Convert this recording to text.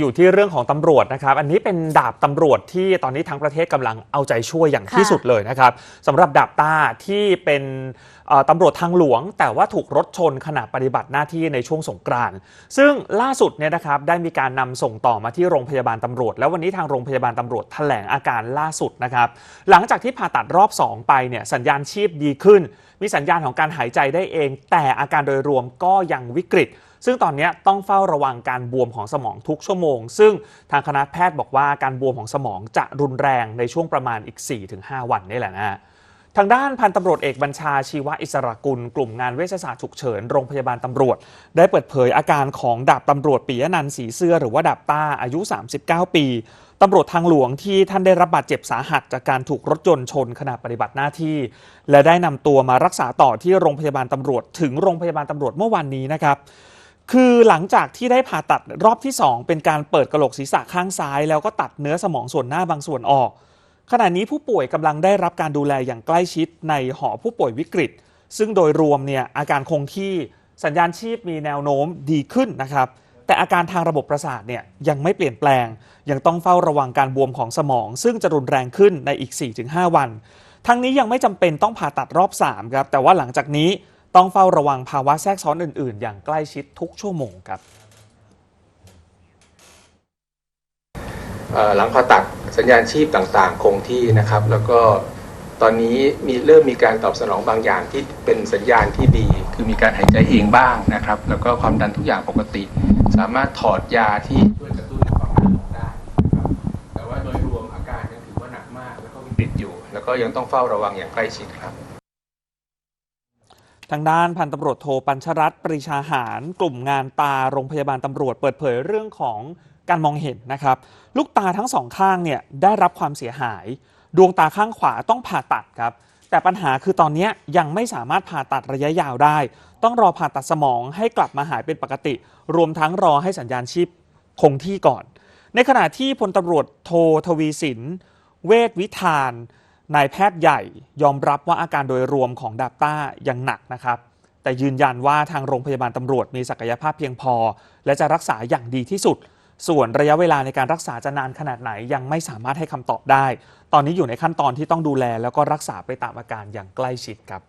อยู่ที่เรื่องของตำรวจนะครับ อันนี้เป็นดาบตำรวจที่ตอนนี้ทั้งประเทศกำลังเอาใจช่วยอย่างที่สุดเลยนะครับสำหรับดาบตาที่เป็นตำรวจทางหลวง แต่ว่าถูกรถชนขณะปฏิบัติหน้าที่ในช่วงสงกรานต์ซึ่งล่าสุดเนี่ยนะครับได้มีการนำส่งต่อมาที่โรงพยาบาลตำรวจ แล้ววันนี้ทางโรงพยาบาลตำรวจแถลงอาการล่าสุดนะครับ หลังจากที่ผ่าตัดรอบ 2 ไปเนี่ยสัญญาณชีพดีขึ้น มีสัญญาณของการหายใจได้เอง แต่อาการโดยรวมก็ยังวิกฤต ซึ่งตอนนี้ต้องเฝ้าระวังการบวมของสมองทุกชั่วโมง ซึ่งทางคณะแพทย์บอกว่าการบวมของสมองจะรุนแรงในช่วงประมาณอีก 4-5 วันนี่แหละนะฮะทางด้านพันตำรวจเอกบัญชาชีวอิสระกุล กลุ่มงานเวชศาสตร์ฉุกเฉินโรงพยาบาลตำรวจ ได้เปิดเผยอาการของดาบตำรวจปิยะนันท์สีเสื้อหรือว่าดาบต้าอายุ 39 ปีตำรวจทางหลวงที่ท่านได้รับบาดเจ็บสาหัส จากการถูกรถยนต์ชนขณะปฏิบัติหน้าที่ และได้นำตัวมารักษาต่อที่โรงพยาบาลตำรวจ ถึงโรงพยาบาลตำรวจเมื่อวันนี้นะครับ คือหลังจากที่ได้ผ่าตัดรอบที่ 2 เป็นการเปิดกระโหลกศีรษะข้างซ้าย แล้วก็ตัดเนื้อสมองส่วนหน้าบางส่วนออก ขณะนี้ผู้ป่วยกำลังได้รับการดูแลอย่างใกล้ชิดในหอผู้ป่วยวิกฤต ซึ่งโดยรวมเนี่ยอาการคงที่สัญญาณชีพมีแนวโน้มดีขึ้นนะครับ แต่อาการทางระบบประสาทเนี่ยยังไม่เปลี่ยนแปลง ยังต้องเฝ้าระวังการบวมของสมอง ซึ่งจะรุนแรงขึ้นในอีก 4-5 วัน ทั้งนี้ยังไม่จำเป็นต้องผ่าตัดรอบ3ครับแต่ว่าหลังจากนี้ ต้องเฝ้าระวังภาวะแทรกซ้อนอื่น ๆ อย่างใกล้ชิดทุกชั่วโมงครับหลังผ่าตัดสัญญาณชีพต่างๆ คงที่นะครับ แล้วก็ตอนนี้มีเริ่มมีการตอบสนองบางอย่างที่เป็นสัญญาณที่ดี คือมีการหายใจเองบ้างนะครับ แล้วก็ความดันทุกอย่างปกติ สามารถถอดยาที่ช่วยกระตุ้นความดันได้ครับแต่ว่าโดยรวมอาการยังถือว่าหนักมาก แล้วก็วิกฤตอยู่ แล้วก็ยังต้องเฝ้าระวังอย่างใกล้ชิดครับางด้านพันตำรวจโทปัญชรัตน์ปรีชาหาร กลุ่มงานตาโรงพยาบาลตำรวจเปิดเผยเรื่องของการมองเห็นนะครับ ลูกตาทั้งสองข้างเนี่ยได้รับความเสียหาย ดวงตาข้างขวาต้องผ่าตัดครับ แต่ปัญหาคือตอนนี้ยังไม่สามารถผ่าตัดระยะยาวได้ ต้องรอผ่าตัดสมองให้กลับมาหายเป็นปกติ รวมทั้งรอให้สัญญาณชีพคงที่ก่อน ในขณะที่พลตำรวจโททวีสิน เวชวิธาน นายแพทย์ใหญ่ยอมรับว่าอาการโดยรวมของดาบต้ายังหนักนะครับ แต่ยืนยันว่าทางโรงพยาบาลตำรวจมีศักยภาพเพียงพอ และจะรักษาอย่างดีที่สุด ส่วนระยะเวลาในการรักษาจะนานขนาดไหนยังไม่สามารถให้คำตอบได้ ตอนนี้อยู่ในขั้นตอนที่ต้องดูแลแล้วก็รักษาไปตามอาการอย่างใกล้ชิดครับ